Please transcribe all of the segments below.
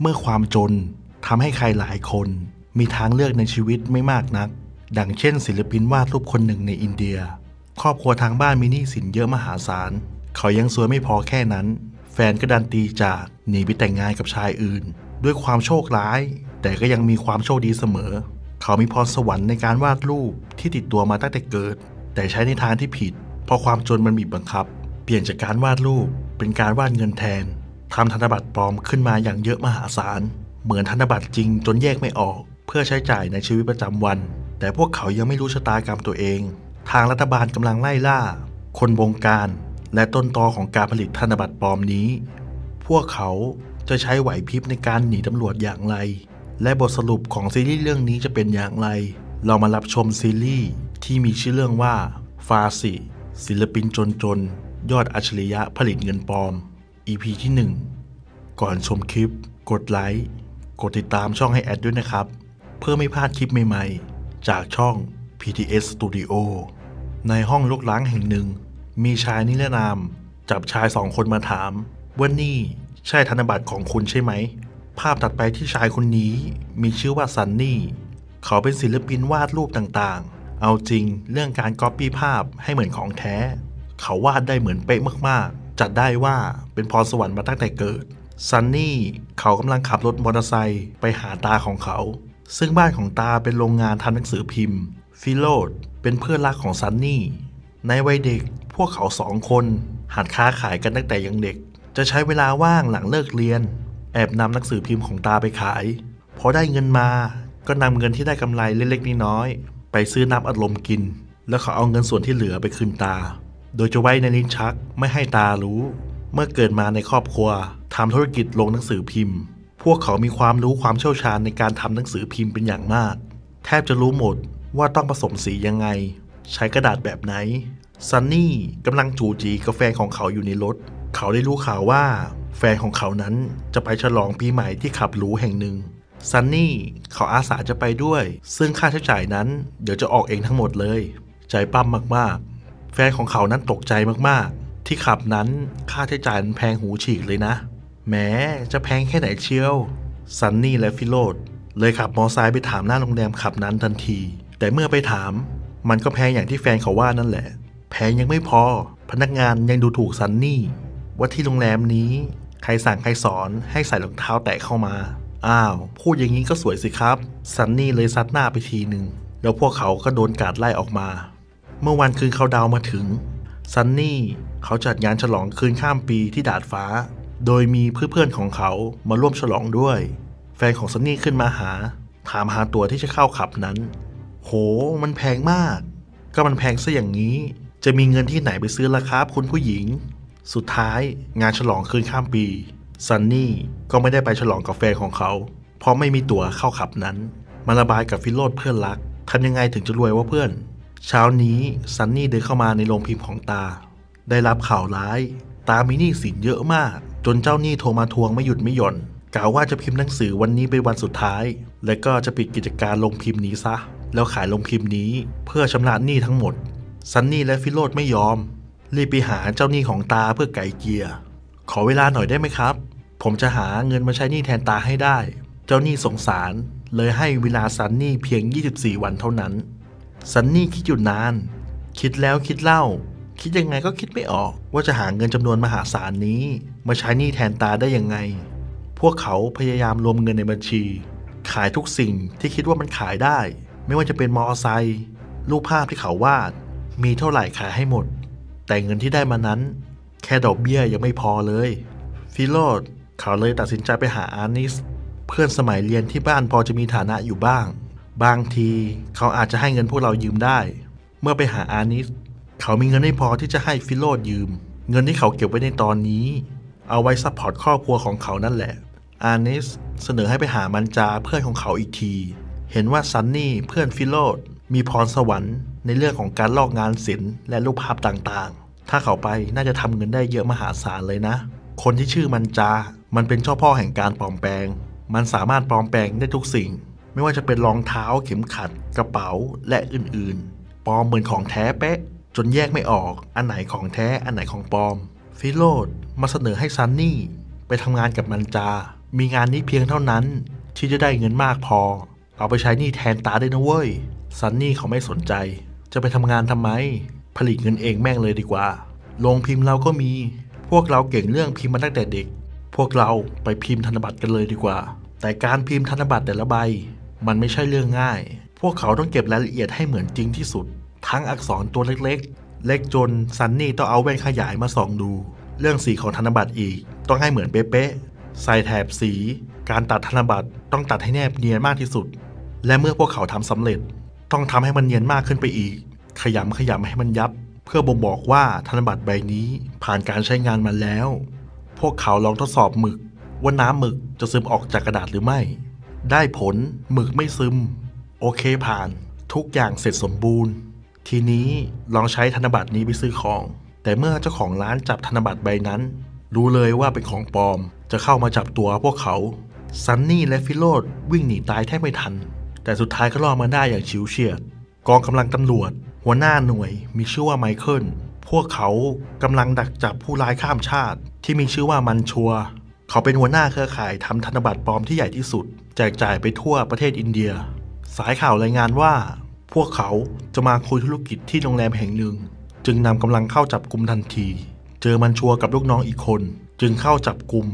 เมื่อความจนทำให้ใครหลายคนมีทางเลือกในชีวิตไม่มากนัก ดังเช่น ศิลปินวาดรูปคนหนึ่งในอินเดีย ครอบครัวทางบ้านมีหนี้สินเยอะมหาศาล เขายังซวยไม่พอแค่นั้น แฟนก็ดันตีจากหนีไปแต่งงานกับชายอื่น ด้วยความโชคร้าย แต่ก็ยังมีความโชคดีเสมอ เขามีพรสวรรค์ในการวาดรูปที่ติดตัวมาตั้งแต่เกิด แต่ใช้ในทางที่ผิด เพราะความจนมันบีบบังคับ เปลี่ยนจากการวาดรูปเป็นการวาดเงินแทน ทำธนบัตรปลอมขึ้นมาอย่างเยอะมหาศาล เหมือนธนบัตรจริงจนแยกไม่ออก เพื่อใช้จ่ายในชีวิตประจำวัน แต่พวกเขายังไม่รู้ชะตากรรมตัวเอง ทางรัฐบาลกำลังไล่ล่า คนบงการ และต้นตอของการผลิตธนบัตรปลอมนี้ พวกเขาจะใช้ไหวพริบในการหนีตำรวจอย่างไร และบทสรุปของซีรีส์เรื่องนี้จะเป็นอย่างไร เรามารับชมซีรีส์ที่มีชื่อเรื่องว่าฟาสิศิลปินจนจนๆยอดอัจฉริยะผลิตเงินปลอม EP ที่ 1 ก่อนชมคลิป กดไลค์ กดติดตามช่องให้แอดด้วยนะครับ เพื่อไม่พลาดคลิปใหม่ๆ จากช่อง PTS Studio ในห้องลกล้างแห่งหนึ่ง มีชายนิรนาม จับชายสองคนมาถามว่านี่ใช่ธนบัตรของคุณใช่ไหม ภาพตัดไปที่ชายคนนี้มีชื่อว่าซันนี่ เขาเป็นศิลปินวาดรูปต่างๆ เอาจริงเรื่องการก๊อปปี้ภาพให้เหมือนของแท้ เขาวาดได้เหมือนเป๊ะมากๆ จัดได้ว่าเป็นพรสวรรค์มาตั้งแต่เกิด ซันนี่เขากำลังขับรถมอเตอร์ไซค์ไปหาตาของเขา ซึ่งบ้านของตาเป็นโรงงานทำหนังสือพิมพ์ ฟิโลดเป็นเพื่อนรักของซันนี่ ในวัยเด็กพวกเขาสองคนหัดค้าขายกันตั้งแต่ยังเด็ก จะใช้เวลาว่างหลังเลิกเรียน แอบนำหนังสือพิมพ์ของตาไปขาย พอได้เงินมาก็นำเงินที่ได้กำไรเล็กๆน้อยๆไปซื้อน้ำอัดลมกิน แล้วเขาเอาเงินส่วนที่เหลือไปคืนตา โดยจะไว้ในลิ้นชักไม่ให้ตารู้ เมื่อเกิดมาในครอบครัวทำธุรกิจลงหนังสือพิมพ์ พวกเขามีความรู้ความเชี่ยวชาญในการทำหนังสือพิมพ์เป็นอย่างมาก แทบจะรู้หมดว่าต้องผสมสียังไง ใช้กระดาษแบบไหนซันนี่กำลังจูจีกับแฟนของเขาอยู่ในรถ เขาได้รู้ข่าวว่า แฟนของเขานั้นจะไปฉลองปีใหม่ที่ขับหรูแห่งหนึ่งซันนี่เขาอาสาจะไปด้วย ซึ่งค่าใช้จ่ายนั้นเดี๋ยวจะออกเองทั้งหมดเลย ใจปั้มมากๆ แฟนของเขานั้นตกใจมากๆ ที่ขับนั้นค่าใช้จ่ายแพงหูฉีกเลยนะ แม้จะแพงแค่ไหนเชียว ซันนี่และฟิโรดเลยขับมอไซค์ไปถามหน้าโรงแรมขับนั้นทันที แต่เมื่อไปถาม มันก็แพงอย่างที่แฟนเขาว่านั่นแหละ แพงยังไม่พอ พนักงานยังดูถูกซันนี่ ว่าที่โรงแรมนี้ ใครสั่งใครสอนให้ใส่รองเท้าแตะเข้ามา อ้าว พูดอย่างนี้ก็สวยสิครับ ซันนี่เลยซัดหน้าไปทีหนึ่งแล้วพวกเขาก็โดนการดไล่ออกมา มื่อวันคืนเขาดาวมาถึงซันนี่เขาจัดงานฉลองคืนข้ามปีที่ดาดฟ้า โดยมีเพื่อนๆของเขามาร่วมฉลองด้วย แฟนของซันนี่ขึ้นมาหา ถามหาตั๋วที่จะเข้าขับนั้น โห มันแพงมาก ก็มันแพงซะอย่างนี้ จะมีเงินที่ไหนไปซื้อราคาคุณผู้หญิง สุดท้ายงานฉลองคืนข้ามปีซันนี่ก็ไม่ได้ไปฉลองกับแฟนของเขา เพราะไม่มีตั๋วเข้าขับนั้น มาระบายกับฟิโรดเพื่อนรักทำยังไงถึงจะรวยว่าเพื่อน เช้านี้ซันนี่เดินเข้ามาในโรงพิมพ์ของตา ได้รับข่าวร้าย ตามีหนี้สินเยอะมาก จนเจ้าหนี้โทรมาทวงไม่หยุดไม่หย่อนกล่าวว่าจะพิมพ์หนังสือวันนี้เป็นวันสุดท้าย และก็จะปิดกิจการลงพิมพ์นี้ซะ แล้วขายลงพิมพ์นี้เพื่อชำระหนี้ทั้งหมด ซันนี่และฟิโรดไม่ยอม รีบไปหาเจ้าหนี้ของตาเพื่อไก่เกียร์ขอเวลาหน่อยได้ไหมครับ ผมจะหาเงินมาใช้หนี้แทนตาให้ได้ เจ้าหนี้สงสารเลยให้เวลาซันนี่เพียง 24 วันเท่านั้น ซันนี่คิดอยู่นาน คิดแล้วคิดเล่า คิดยังไงก็คิดไม่ออกว่าจะหาเงินจำนวนมหาศาลนี้ มาใช้หนี้แทนตาได้ยังไง พวกเขาพยายามรวมเงินในบัญชี ขายทุกสิ่งที่คิดว่ามันขายได้ ไม่ว่าจะเป็นมอเตอร์ไซค์รูปภาพที่เขาวาด มีเท่าไหร่ขายให้หมด แต่เงินที่ได้มานั้น แค่ดอกเบี้ยยังไม่พอเลยฟิโรดเขาเลยตัดสินใจไปหาอาร์นิส เพื่อนสมัยเรียนที่บ้านพอจะมีฐานะอยู่บ้าง บางทีเขาอาจจะให้เงินพวกเรายืมได้ เมื่อไปหาอาร์นิสเขามีเงินไม่พอที่จะให้ฟิโรดยืม เงินที่เขาเก็บไว้ในตอนนี้ เอาไว้ซัพพอร์ตครอบครัวของเขานั่นแหละ อาร์นิสเสนอให้ไปหามันจาเพื่อนของเขาอีกที เห็นว่าซันนี่เพื่อนฟิโรดมีพรสวรรค์ในเรื่องของการลอกงานศิลป์และรูปภาพต่างๆ ถ้าเขาไปน่าจะทำเงินได้เยอะมหาศาลเลยนะ คนที่ชื่อมันจา มันเป็นเจ้าพ่อแห่งการปลอมแปลง มันสามารถปลอมแปลงได้ทุกสิ่ง ไม่ว่าจะเป็นรองเท้าเข็มขัด กระเป๋าและอื่นๆ ปลอมเหมือนของแท้เป๊ะ จนแยกไม่ออกอันไหนของแท้อันไหนของปลอม ฟิโรดมาเสนอให้ซันนี่ไปทำงานกับมันจา มีงานนี้เพียงเท่านั้น ที่จะได้เงินมากพอ เอาไปใช้นี้แทนตาได้นะเว้ย ซันนี่เขาไม่สนใจ จะไปทำงานทำไม ผลิตเงินเองแม่งเลยดีกว่าโรงพิมพ์เราก็มี พวกเราเก่งเรื่องพิมพ์มาตั้งแต่เด็ก พวกเราไปพิมพ์ธนบัตรกันเลยดีกว่า แต่การพิมพ์ธนบัตรแต่ละใบ มันไม่ใช่เรื่องง่าย พวกเขาต้องเก็บรายละเอียดให้เหมือนจริงที่สุด ทั้งอักษรตัวเล็กๆ เล็กจนซันนี่ต้องเอาแว่นขยายมาส่องดู เรื่องสีของธนบัตรอีก ต้องให้เหมือนเป๊ะๆ ใส่แถบสี การตัดธนบัตรต้องตัดให้แนบเนียนมากที่สุด และเมื่อพวกเขาทำสำเร็จ ต้องทำให้มันเนียนมากขึ้นไปอีก ขยำขยำให้มันยับ เพื่อบ่งบอกว่าธนบัตรใบนี้ผ่านการใช้งานมาแล้ว พวกเขาลองทดสอบหมึกว่าน้ำหมึกจะซึมออกจากกระดาษหรือไม่ ได้ผลหมึกไม่ซึม โอเคผ่านทุกอย่างเสร็จสมบูรณ์ ทีนี้ลองใช้ธนบัตรนี้ไปซื้อของ แต่เมื่อเจ้าของร้านจับธนบัตรใบนั้น รู้เลยว่าเป็นของปลอม จะเข้ามาจับตัวพวกเขาซันนี่และฟิโรดวิ่งหนีตายแทบไม่ทัน แต่สุดท้ายก็รอดมาได้อย่างชิวเฉียด กองกำลังตำรวจ หัวหน้าหน่วยมีชื่อว่าไมเคิลพวกเขากำลังดักจับผู้ร้ายข้ามชาติ ที่มีชื่อว่ามันชัว เขาเป็นหัวหน้าเครือข่ายทำธนบัตรปลอมที่ใหญ่ที่สุด แจกจ่ายไปทั่วประเทศอินเดีย สายข่าวรายงานว่า พวกเขาจะมาคุยธุรกิจที่โรงแรมแห่งหนึ่ง จึงนำกำลังเข้าจับกลุ่มทันที เจอมันชัวกับลูกน้องอีกคน จึงเข้าจับกลุ่ม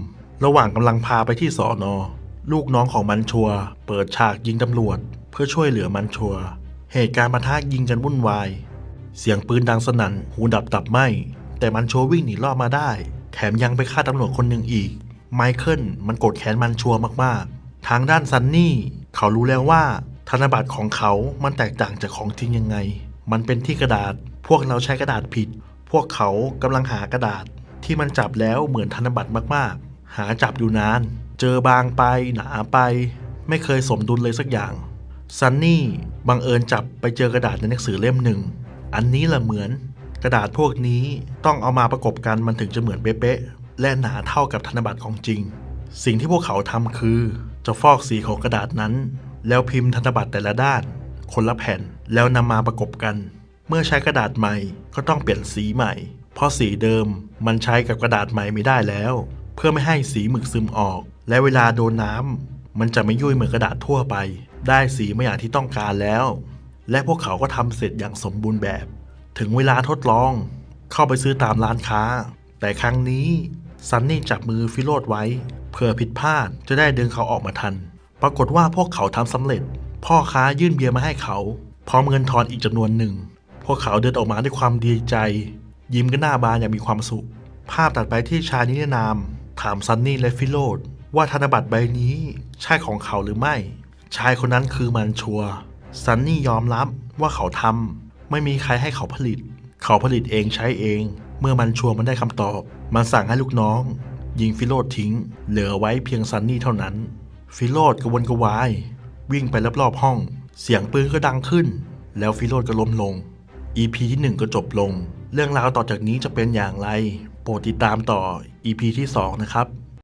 ระหว่างกำลังพาไปที่สอนอลูกน้องของมันชัวเปิดฉากยิงตำรวจ เพื่อช่วยเหลือมันชัวเหตุการณ์ปะทะยิงกันวุ่นวาย เสียงปืนดังสนั่นหูดับตับไหมแต่มันชัววิ่งหนีรอดมาได้ แถมยังไปฆ่าตำรวจคนหนึ่งอีก ไมเคิลมันโกรธแค้นมันชัวมากๆ ทางด้านซันนี่เขารู้แล้วว่า ธนบัตรของเขามันแตกต่างจากของจริงยังไง มันเป็นที่กระดาษ พวกเราใช้กระดาษผิด พวกเขากำลังหากระดาษ ที่มันจับแล้วเหมือนธนบัตรมากๆ หาจับอยู่นาน เจอบางไปหนาไป ไม่เคยสมดุลเลยสักอย่างซันนี่บังเอิญจับไปเจอกระดาษในหนังสือเล่มหนึ่ง อันนี้ละเหมือน กระดาษพวกนี้ต้องเอามาประกบกันมันถึงจะเหมือนเป๊ะๆและหนาเท่ากับธนบัตรของจริง สิ่งที่พวกเขาทำคือ จะฟอกสีของกระดาษนั้น แล้วพิมพ์ธนบัตรแต่ละด้าน คนละแผ่นแล้วนำมาประกบกัน เมื่อใช้กระดาษใหม่ก็ต้องเปลี่ยนสีใหม่ เพราะสีเดิมมันใช้กับกระดาษใหม่ไม่ได้แล้ว เพื่อไม่ให้สีหมึกซึมออก และเวลาโดนน้ำมันจะไม่ยุ่ยเหมือนกระดาษทั่วไป ได้สีไม่อย่างที่ต้องการแล้ว และพวกเขาก็ทำเสร็จอย่างสมบูรณ์แบบ ถึงเวลาทดลอง เข้าไปซื้อตามร้านค้า แต่ครั้งนี้ซันนี่จับมือฟิโรดไว้ เพื่อผิดพลาดจะได้ดึงเขาออกมาทัน ปรากฏว่าพวกเขาทำสำเร็จ พ่อค้ายื่นเบียร์มาให้เขา พร้อมเงินทอนอีกจำนวนหนึ่ง พวกเขาเดินออกมาด้วยความดีใจ ยิ้มกันหน้าบานอย่างมีความสุข ภาพตัดไปที่ชายนิรนาม ถามซันนี่และฟิโรดว่าธนบัตรใบนี้ใช่ของเขาหรือไม่ ชายคนนั้นคือมันชัวซันนี่ยอมรับว่าเขาทำไม่มีใครให้เขาผลิต เขาผลิตเองใช้เอง เมื่อมันชัวมันได้คำตอบ มันสั่งให้ลูกน้อง ยิงฟิโรดทิ้ง เหลือไว้เพียงซันนี่เท่านั้น ฟิโรดกระวนกระวาย วิ่งไปรอบๆห้อง เสียงปืนก็ดังขึ้น แล้วฟิโรดก็ล้มลง EP ที่ 1 ก็จบลง เรื่องราวต่อจากนี้จะเป็นอย่างไร โปรดติดตามต่อ EP ที่ 2 นะครับ